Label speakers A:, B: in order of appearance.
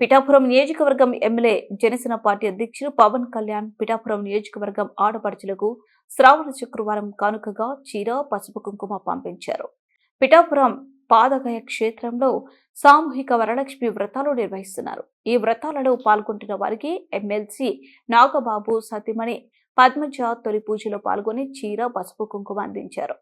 A: పిఠాపురం నియోజకవర్గం MLA Janasena party అధ్యక్షులు పవన్ కళ్యాణ్ పిఠాపురం నియోజకవర్గం ఆడపడుచులకు శ్రావణ శుక్రవారం కానుకగా చీర పసుపు కుంకుమ పంపించారు. పిఠాపురం పాదగయ క్షేత్రంలో సామూహిక వరలక్ష్మి వ్రతాలు నిర్వహిస్తున్నారు. ఈ వ్రతాలలో పాల్గొంటున్న వారికి ఎమ్మెల్సీ నాగబాబు సతీమణి పద్మజ తొలి పూజలో పాల్గొని చీర పసుపు కుంకుమ అందించారు.